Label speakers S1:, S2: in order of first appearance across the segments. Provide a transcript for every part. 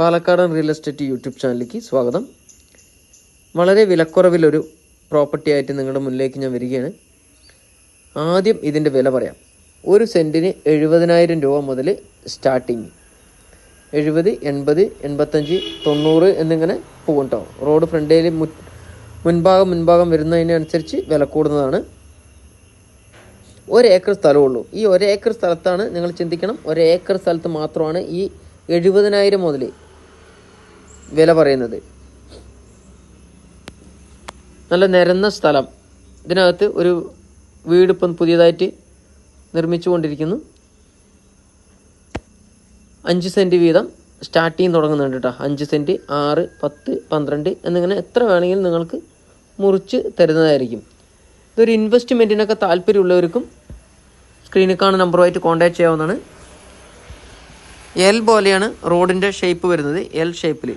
S1: പാലക്കാടൻ real estate YouTube ചാനലിലേക്ക് സ്വാഗതം. വളരെ വിലക്കുറവിലൊരു പ്രോപ്പർട്ടി ആയിട്ട് നിങ്ങളുടെ മുന്നിലേക്ക് ഞാൻ വരികയാണ്. ആദ്യം ഇതിന്റെ വില പറയാം. ഒരു സെന്റിന് എഴുപതിനായിരം രൂപ മുതൽ സ്റ്റാർട്ടിങ്. എഴുപത് എൺപത് എൺപത്തഞ്ച് തൊണ്ണൂറ് എന്നിങ്ങനെ പോകും കേട്ടോ റോഡ് ഫ്രണ്ടേൽ മുൻഭാഗം മുൻഭാഗം വരുന്നതിനനുസരിച്ച് വില കൂടുന്നതാണ്. ഒരേക്കർ സ്ഥലമുള്ളൂ ഈ ഒരേക്കർ സ്ഥലത്താണ് നിങ്ങൾ ചിന്തിക്കണം. ഒരേക്കർ സ്ഥലത്ത് മാത്രമാണ് ഈ എഴുപതിനായിരം മുതൽ വില പറയുന്നത്. നല്ല നിരന്ന സ്ഥലം. ഇതിനകത്ത് ഒരു വീട് ഇപ്പം പുതിയതായിട്ട് നിർമ്മിച്ചുകൊണ്ടിരിക്കുന്നു. അഞ്ച് സെന്റ് വീതം സ്റ്റാർട്ടിങ് തുടങ്ങുന്നുണ്ട് കേട്ടോ. അഞ്ച് സെന്റ് ആറ് പത്ത് പന്ത്രണ്ട് എന്നിങ്ങനെ എത്ര വേണമെങ്കിലും നിങ്ങൾക്ക് മുറിച്ച് തരുന്നതായിരിക്കും. ഇതൊരു ഇൻവെസ്റ്റ്മെന്റിനൊക്കെ താല്പര്യമുള്ളവർക്കും സ്ക്രീനിൽ കാണുന്ന നമ്പറുമായിട്ട് കോൺടാക്ട് ചെയ്യാവുന്നതാണ്. എൽ പോലെയാണ് റോഡിന്റെ ഷേപ്പ് വരുന്നത്. എൽ ഷേപ്പിൽ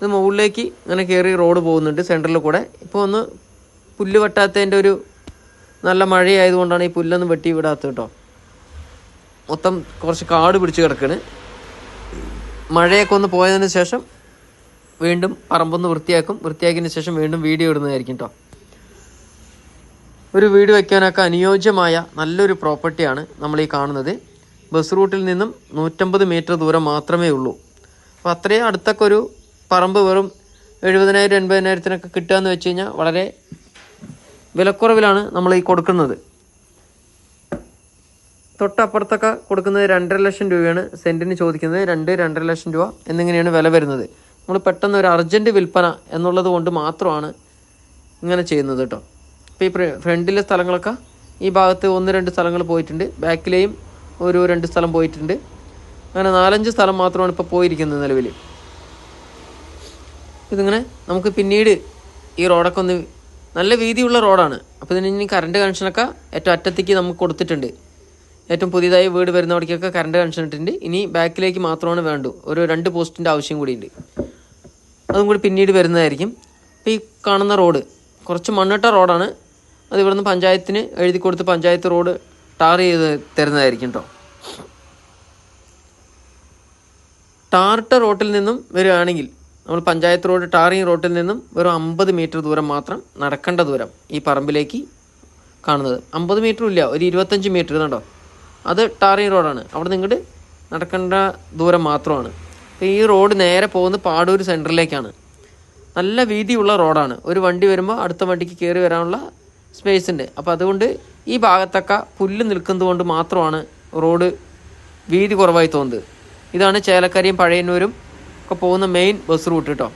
S1: ഇത് മുകളിലേക്ക് ഇങ്ങനെ കയറി റോഡ് പോകുന്നുണ്ട് സെന്ററിൽ കൂടെ. ഇപ്പോൾ ഒന്ന് പുല്ല് വെട്ടാത്തതിന്റെ ഒരു നല്ല മഴയായതുകൊണ്ടാണ് ഈ പുല്ലൊന്നും വെട്ടി വിടാത്തത് കേട്ടോ. മൊത്തം കുറച്ച് കാട് പിടിച്ച് കിടക്കണ്. മഴയൊക്കെ ഒന്ന് പോയതിന് ശേഷം വീണ്ടും പറമ്പൊന്ന് വൃത്തിയാക്കും. വൃത്തിയാക്കിയതിന് ശേഷം വീണ്ടും വീഡിയോ ഇടുന്നതായിരിക്കും കേട്ടോ. ഒരു വീട് വയ്ക്കാനൊക്കെ അനുയോജ്യമായ നല്ലൊരു പ്രോപ്പർട്ടിയാണ് നമ്മൾ ഈ കാണുന്നത്. ബസ് റൂട്ടിൽ നിന്നും നൂറ്റമ്പത് മീറ്റർ ദൂരം മാത്രമേ ഉള്ളൂ. അപ്പോൾ അത്രയും അടുത്തൊക്കെ ഒരു പറമ്പ് വെറും എഴുപതിനായിരം എൺപതിനായിരത്തിനൊക്കെ കിട്ടുക എന്ന് വെച്ച് കഴിഞ്ഞാൽ വളരെ വിലക്കുറവിലാണ് നമ്മൾ ഈ കൊടുക്കുന്നത്. തൊട്ടപ്പുറത്തൊക്കെ കൊടുക്കുന്നത് രണ്ടര ലക്ഷം രൂപയാണ്. സെന്റിന് ചോദിക്കുന്നത് രണ്ട് രണ്ടര ലക്ഷം രൂപ എന്നിങ്ങനെയാണ് വില വരുന്നത്. നമ്മൾ പെട്ടെന്ന് ഒരു അർജന്റ് വിൽപ്പന എന്നുള്ളത് കൊണ്ട് മാത്രമാണ് ഇങ്ങനെ ചെയ്യുന്നത് കേട്ടോ. അപ്പോൾ ഈ ഫ്രണ്ടിലെ സ്ഥലങ്ങളൊക്കെ ഈ ഭാഗത്ത് ഒന്ന് രണ്ട് സ്ഥലങ്ങൾ പോയിട്ടുണ്ട്. ബാക്കിലെയും ഒരു രണ്ട് സ്ഥലം പോയിട്ടുണ്ട്. അങ്ങനെ നാലഞ്ച് സ്ഥലം മാത്രമാണ് ഇപ്പോൾ പോയിരിക്കുന്നത് നിലവിൽ ഇതിങ്ങനെ നമുക്ക് പിന്നീട് ഈ റോഡൊക്കെ ഒന്ന് നല്ല വീതിയുള്ള റോഡാണ്. അപ്പോൾ ഇതിന് ഇനി കറണ്ട് കണക്ഷനൊക്കെ ഏറ്റവും അറ്റത്തേക്ക് നമുക്ക് കൊടുത്തിട്ടുണ്ട്. ഏറ്റവും പുതിയതായി വീട് വരുന്നവിടേക്കൊക്കെ കറണ്ട് കണക്ഷൻ ഇട്ടിട്ടുണ്ട്. ഇനി ബാക്കിലേക്ക് മാത്രമാണ് വേണ്ടു. ഒരു രണ്ട് പോസ്റ്റിന്റെ ആവശ്യം കൂടിയുണ്ട്. അതും കൂടി പിന്നീട് വരുന്നതായിരിക്കും. ഈ കാണുന്ന റോഡ് കുറച്ച് മണ്ണിട്ട റോഡാണ്. അത് ഇവിടുന്ന് പഞ്ചായത്തിന് എഴുതി കൊടുത്ത് പഞ്ചായത്ത് റോഡ് ടാർ ചെയ്ത് തരുന്നതായിരിക്കും കേട്ടോ ടാറിട്ട റോട്ടിൽ നിന്നും വരികയാണെങ്കിൽ നമ്മൾ പഞ്ചായത്ത് റോഡ് ടാറിങ് റോട്ടിൽ നിന്നും വെറും അമ്പത് മീറ്റർ ദൂരം മാത്രം നടക്കേണ്ട ദൂരം ഈ പറമ്പിലേക്ക് കാണുന്നത്. അമ്പത് മീറ്റർ ഇല്ല ഒരു ഇരുപത്തഞ്ച് മീറ്റർ കണ്ടോ? അത് ടാറിങ് റോഡാണ്. അവിടെ നിങ്ങോട്ട് നടക്കേണ്ട ദൂരം മാത്രമാണ്. ഈ റോഡ് നേരെ പോകുന്നത് പാടൂർ സെന്ററിലേക്കാണ് നല്ല വീതിയുള്ള റോഡാണ്. ഒരു വണ്ടി വരുമ്പോൾ അടുത്ത വണ്ടിക്ക് കയറി വരാനുള്ള സ്പേസ് ഉണ്ട്. അപ്പോൾ അതുകൊണ്ട് ഈ ഭാഗത്തൊക്കെ പുല്ല് നിൽക്കുന്നത് കൊണ്ട് മാത്രമാണ് റോഡ് വീതി കുറവായി തോന്നുന്നത്. ഇതാണ് ചേലക്കരയും പഴയന്നൂരും ഒക്കെ പോകുന്ന മെയിൻ ബസ് റൂട്ട് കേട്ടോ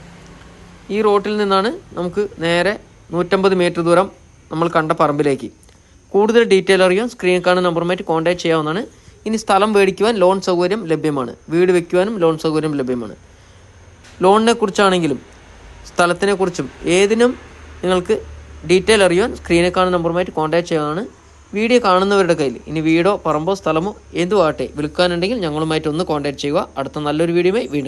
S1: ഈ റോട്ടിൽ നിന്നാണ് നമുക്ക് നേരെ നൂറ്റമ്പത് മീറ്റർ ദൂരം നമ്മൾ കണ്ട പറമ്പിലേക്ക്. കൂടുതൽ ഡീറ്റെയിൽ അറിയാൻ സ്ക്രീൻ കാണുന്ന നമ്പറുമായിട്ട് കോൺടാക്ട് ചെയ്യാവുന്നതാണ്. ഇനി സ്ഥലം മേടിക്കുവാൻ ലോൺ സൗകര്യം ലഭ്യമാണ്. വീട് വയ്ക്കുവാനും ലോൺ സൗകര്യം ലഭ്യമാണ്. ലോണിനെ കുറിച്ചാണെങ്കിലും സ്ഥലത്തിനെ കുറിച്ചും ഏതിനും നിങ്ങൾക്ക് ഡീറ്റെയിൽ അറിയുവാൻ സ്ക്രീനിൽ കാണുന്ന നമ്പറുമായിട്ട് കോൺടാക്ട് ചെയ്യാവുന്നതാണ്. വീഡിയോ കാണുന്നവരുടെ കയ്യിൽ ഇനി വീടോ പറമ്പോ സ്ഥലമോ എന്തും ആട്ടെ വിൽക്കാനുണ്ടെങ്കിൽ ഞങ്ങളുമായിട്ട് ഒന്ന് കോൺടാക്ട് ചെയ്യുക. അടുത്ത നല്ലൊരു വീഡിയോയുമായി വീണ്ടും